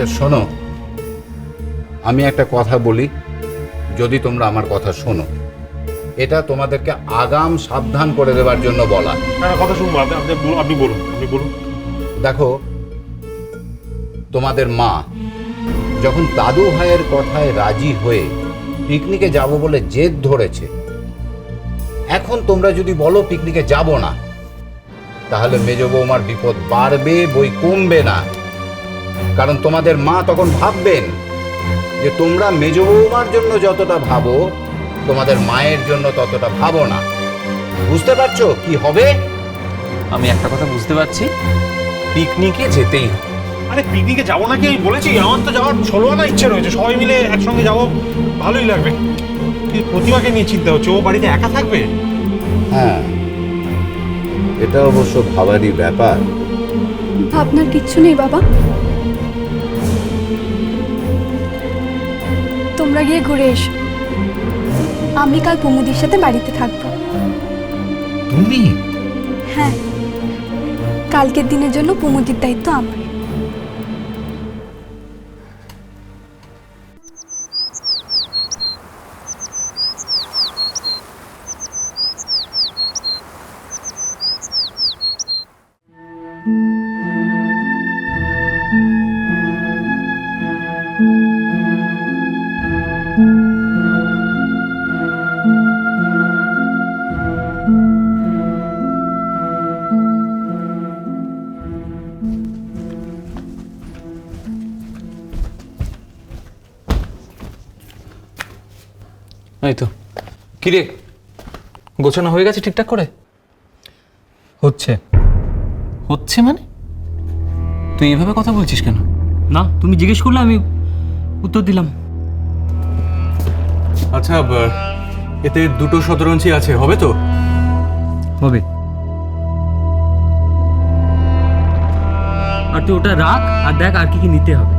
আচ্ছা শোনো। আমি একটা কথা বলি যদি তোমরা আমার কথা শোনো। এটা তোমাদেরকে আগাম সাবধান করে দেওয়ার জন্য বলা। না কথা শুনব আপনি আপনি বলুন আপনি বলুন আপনি বলুন। দেখো তোমাদের মা যখন দাদু ভাইয়ের কথায় রাজি হয়ে পিকনিকে যাব বলে জেদ ধরেছে এখন তোমরা যদি বলো পিকনিকে যাব না তাহলে মেজ বৌমার বিপদ বাড়বে বই কমবে না। কারণ তোমাদের মা তখন ভাববেন যে তোমরা মেজ বৌমার জন্য যতটা ভাবো তোমাদের মায়ের জন্য ততটা ভাবো না। বুঝতে পারছ কি হবে? আমি একটা কথা বুঝতে পারছি। পিকনিকে যেতেই হবে। আরে পিকনিকে যাব নাকি আমি বলেছি? আমার তো যাওয়ার ষোলো আনা ইচ্ছে রয়েছে। সবাই মিলে একসঙ্গে যাব ভালোই লাগবে। কিন্তু প্রতিমাকে নিয়ে চিন্তা হচ্ছে ও বাড়িতে একা থাকবে? হ্যাঁ এটা অবশ্য ভাবারই ব্যাপার। ভাবনার কিচ্ছু নেই বাবা। তোমরা গিয়ে ঘুরে এসো। আমি কাল কুমুদির সাথে বাড়িতে থাকব। তুমি? হ্যাঁ। কালকের দিনের জন্য কুমুদির দায়িত্ব আমার। এই তো। কিরে গোছানো হয়ে গেছে ঠিকঠাক করে? হচ্ছে। হচ্ছে মানে? তুই এভাবে কথা বলছিস কেন? না তুমি জিজ্ঞেস করলে আমি উত্তর দিলাম। আচ্ছা এতে দুটো শতরঞ্চি আছে হবে তো? হবে। আর তুই ওটা রাখ আর দেখ আর কি কি নিতে হবে।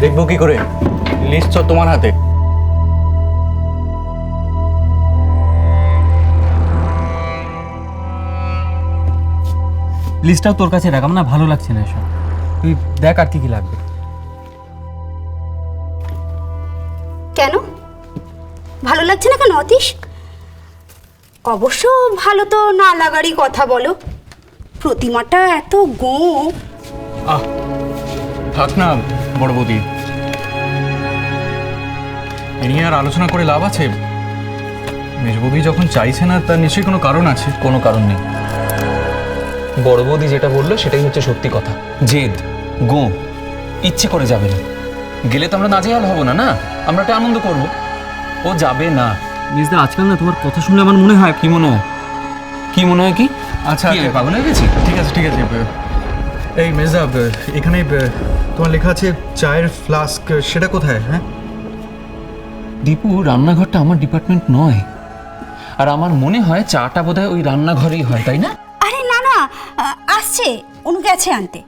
দেখব কি করে। লিস্ট তোমার হাতে। লিস্টটাও তোর কাছে রাখ আমার না ভালো লাগছে না এসব। তুই দেখ আর কি কি লাগবে। কেন? ভালো লাগছে না কেন অতীশ? অবশ্য ভালো তো না লাগারই কথা বলো। প্রতিমাটা এত গো। আহ থাক না বড় বৌদি। এ নিয়ে আর আলোচনা করে লাভ আছে? মেজ বৌদি যখন চাইছে না তার নিশ্চয়ই কোনো কারণ আছে? কোনো কারণ নেই। বড় বৌদি যেটা বলল সেটাই হচ্ছে সত্যি কথা। জেদ গো ইচ্ছে করে যাবে না। গেলে তো আমরা নাজেহাল হব না না? আমরা একটা আনন্দ করব। ও যাবে না। নিজদা আজকাল না তোমার কথা শুনলে আমার মনে হয় কি মনে হয়? কি মনে হয় কি? আচ্ছা কি, আমি পাগল হয়ে গেছি? ঠিক আছে ঠিক আছে। এই মেজদা ব- এখানে তোমার লেখা আছে চায়ের ফ্লাস্ক সেটা কোথায় হ্যাঁ? দীপু রান্নাঘরটা আমার ডিপার্টমেন্ট নয়। আর আমার মনে হয় চাটা বোধহয় ওই রান্নাঘরেই হয় তাই না? আসছে অনু গেছে আনতে।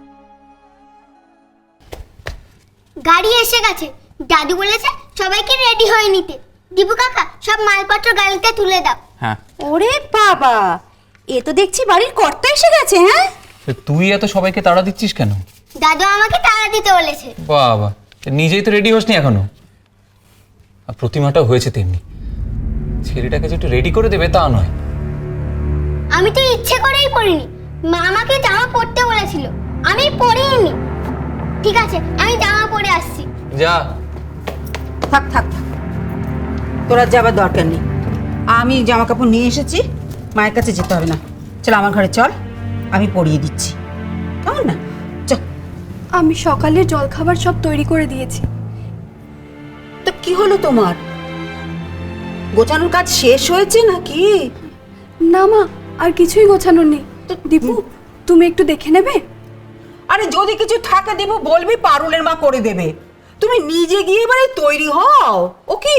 গাড়ি এসে গেছে। দাদু বলেছে সবাইকে রেডি হয়ে নিতে। দীপু কাকা সব মালপত্র গাড়িতে তুলে দাও। হ্যাঁ। ওরে বাবা! এ তো দেখছি বাড়ির কর্তা এসে গেছে হ্যাঁ? তো তুই এত সবাইকে তাড়া দিচ্ছিস কেন? দাদু আমাকে তাড়া দিতে বলেছে। বাবা নিজেই তো রেডি হসনি এখনও? আর প্রতিমাটাও হয়েছে তেমনি। ছেলেটাকে যে একটু রেডি করে দেবে তা নয়। আমি তো ইচ্ছে করেই পরিনি মা আমাকে জামা পরতে বলেছিল। আমি পরিনি। ঠিক আছে আমি জামা পরে আসছি। যা। থাক থাক থাক। তোর যাবার দরকার নেই। আমি জামা কাপড় নিয়ে এসেছি মায়ের কাছে যেতে হবে না। চল আমার ঘরে চল আমি পরিয়ে দিচ্ছি। কেমন না? চল আমি সকালে জলখাবার সব তৈরি করে দিয়েছি। তো কি হলো তোমার? গোছানোর কাজ শেষ হয়েছে নাকি? না মা আর কিছুই গোছানো নেই। দীপু তুমি একটু দেখে নেবে? আরে যদি কিছু থাকে দেবো বলবি পারুলের মা করে দেবে। তুমি নিজে গিয়ে এবারে তৈরি হও ও কি?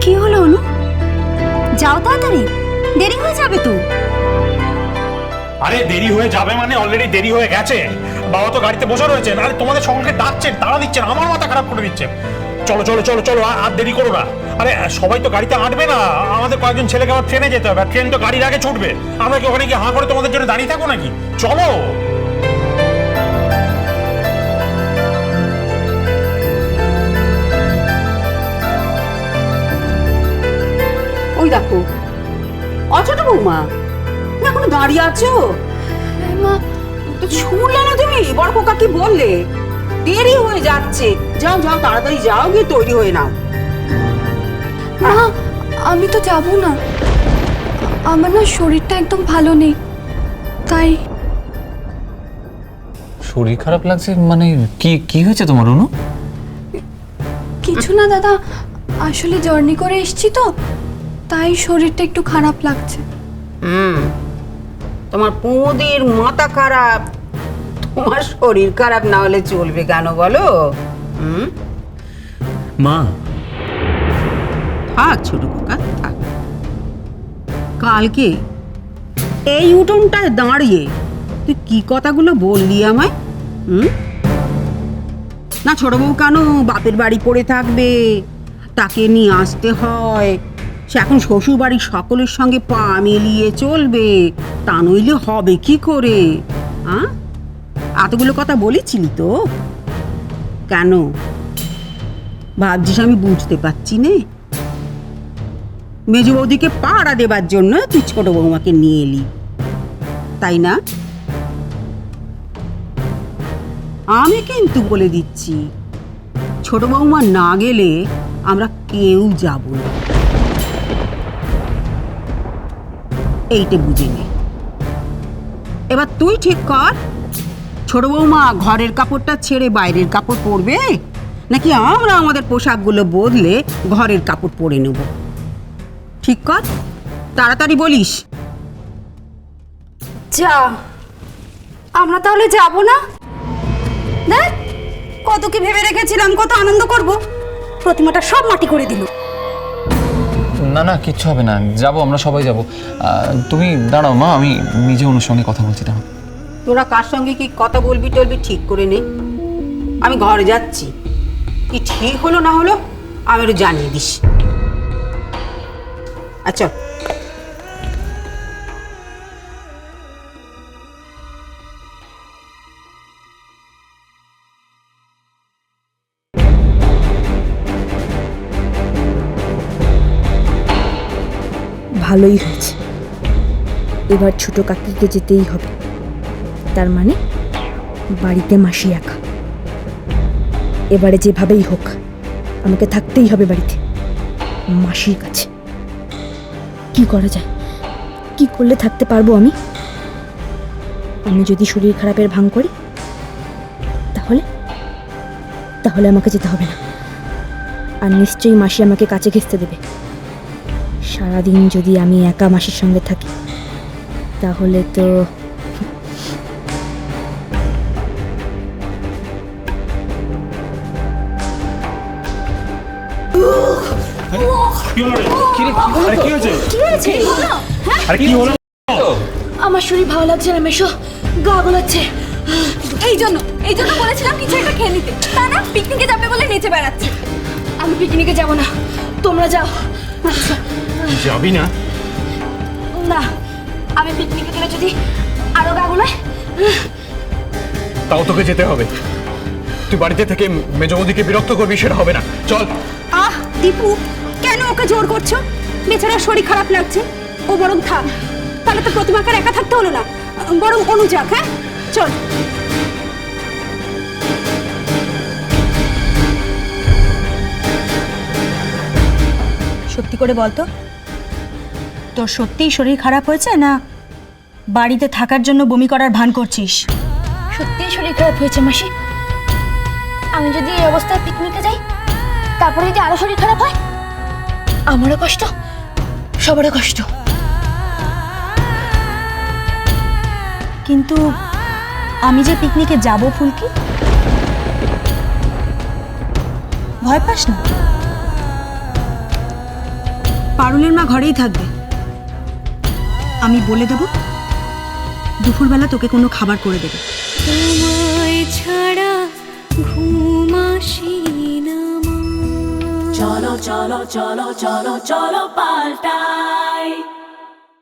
কি হলো অনু? যাও তাড়াতাড়ি। দেরি হয়ে যাবে তো। আরে দেরি হয়ে যাবে মানে? অলরেডি দেরি হয়ে গেছে। বাবা তো গাড়িতে বসে রয়েছেন। আরে তোমাদের সকলকে ডাকছেন তাড়া দিচ্ছেন, আমার মাথা খারাপ করে দিচ্ছেন চলো চলো চলো চলো, আর দেরি করো না। আরে সবাই তো গাড়িতে আঁটবে না। আমাদের কয়েকজন ছেলেকে আবার ট্রেনে যেতে হবে ট্রেন তো গাড়ির আগে ছুটবে। আমরা কি ওখানে গিয়ে হাঁ করে তোমাদের জন্য দাঁড়িয়ে থাকো নাকি? চলো। ওই দেখো অছোট বৌমা। দাঁড়িয়ে আছো? হ্যাঁ, মা। তো শুনলে না তুমি? বড় কোকা কি বললে? দেরি হয়ে যাচ্ছে। যাও যাও তাড়াতাড়ি যাও গিয়ে তৈরি হয়ে নাও। মা আমি তো যাব না। আমার না শরীরটা একদম ভালো নেই। তাই শরীর খারাপ লাগছে? মানে কি কি হয়েছে তোমার অনু? কিছু না দাদা আসলে জার্নি করে এসেছি তো। তাই শরীরটা একটু খারাপ লাগছে। হুম। তোমার পুঁদির মাথা খারাপ। তোমার শরীর খারাপ না হলে চলবে কেন বলো? হুম? মা। থাক ছোট কোকা থাক। কালকে এই উঠোনটায় দাঁড়িয়ে তুই কি কথাগুলো বললি আমায়? হুম? না ছোট বউ কেন বাপের বাড়ি পড়ে থাকবে? তাকে নিয়ে আসতে হয়। সে এখন শ্বশুর বাড়ির সকলের সঙ্গে পা মিলিয়ে চলবে। তা নইলে হবে কি করে? এতগুলো কথা বলেছিলি তো? কেন? ভাবছিস আমি বুঝতে পারছি নে। মেজু বৌদিকে পাড়া দেবার জন্য তুই ছোট বৌমাকে নিয়ে এলি। তাই না? আমি কিন্তু বলে দিচ্ছি, ছোট বৌমা না গেলে আমরা কেউ যাব না। এইটা বুঝে নে। এবার তুই ঠিক কর, ছোট বৌমা ঘরের কাপড়টা ছেড়ে বাইরের কাপড় পরবে? নাকি আমরা আমাদের পোশাকগুলো বদলে ঘরের কাপড় পরে নেব? ঠিক কর, তাড়াতাড়ি বলিস। যা, আমরা তাহলে যাব না? দেখ, কত কি ভেবে রেখেছিলাম, কত আনন্দ করব। প্রতিমাটা সব মাটি করে দিল। না না, কিচ্ছু হবে না যাব, আমরা সবাই যাব। তুমি দাঁড়াও, মা, আমি নিজে ওর সঙ্গে কথা বলছি, দাঁড়াও। তোরা কার সঙ্গে কি কথা বলবি টলবি ঠিক করে নে। আমি ঘরে যাচ্ছি। কি ঠিক হলো না হলো, আমি একটু জানিয়ে দিস। আচ্ছা ভালোই হয়েছে। এবার ছোট কাকিকে যেতেই হবে। তার মানে বাড়িতে মাসি একা। এবারে যেভাবেই হোক, আমাকে থাকতেই হবে বাড়িতে, মাসির কাছে। কি করা যায়? কি করলে থাকতে পারব আমি? আমি যদি শরীর খারাপের ভাঙ করি, তাহলে? তাহলে আমাকে যেতে হবে না। আর নিশ্চয়ই মাসি আমাকে কাছে ঘেঁচতে দেবে। সারাদিন যদি আমি একা মাসির সঙ্গে থাকি তাহলে তো কি হলো রে? আরে কি হয়েছে আরে কি হলো? আমার শরীর ভালো লাগছে না মেশো। গা গোলাচ্ছে। এই জন্য এই জন্য বলেছিলাম কিছু একটা খেয়ে নিতে। তা না পিকনিকে যাবে বলে নেচে বেড়াচ্ছে। আমি পিকনিকে যাব না। তোমরা যাও। যাবি না? না আমি পিকনিকে গেলে যদি আরও গা গোলায় তাও তোকে যেতে হবে। তুই বাড়িতে থেকে মেজবৌদিকে বিরক্ত করবি সেটা হবে না। চল। আহ দীপু কেন ওকে জোর করছ? বেচারা শরীর খারাপ লাগছে। ও বরং থাক। তাহলে তো প্রতিমাকার একা থাকতে হলো না? বরং অনু যাক হ্যাঁ? চল। সত্যি করে বলতো তোর সত্যিই শরীর খারাপ হয়েছে না বাড়িতে থাকার জন্য বমি করার ভান করছিস? সত্যিই শরীর খারাপ হয়েছে মাসি। আমি যদি এই অবস্থায় পিকনিকে যাই তারপরে যদি আরও শরীর খারাপ হয় আমারও কষ্ট সবারও কষ্ট। কিন্তু আমি যে পিকনিকে যাব ফুলকি? ভয় পাস না? পারুলের মা ঘরেই থাকবে। আমি বলে দেব দুপুরবেলা তোকে কোনো খাবার করে দেবে তোমায় ছাড়া ঘুমাসি চলো চলো চলো চলো চলো পাল্টাই.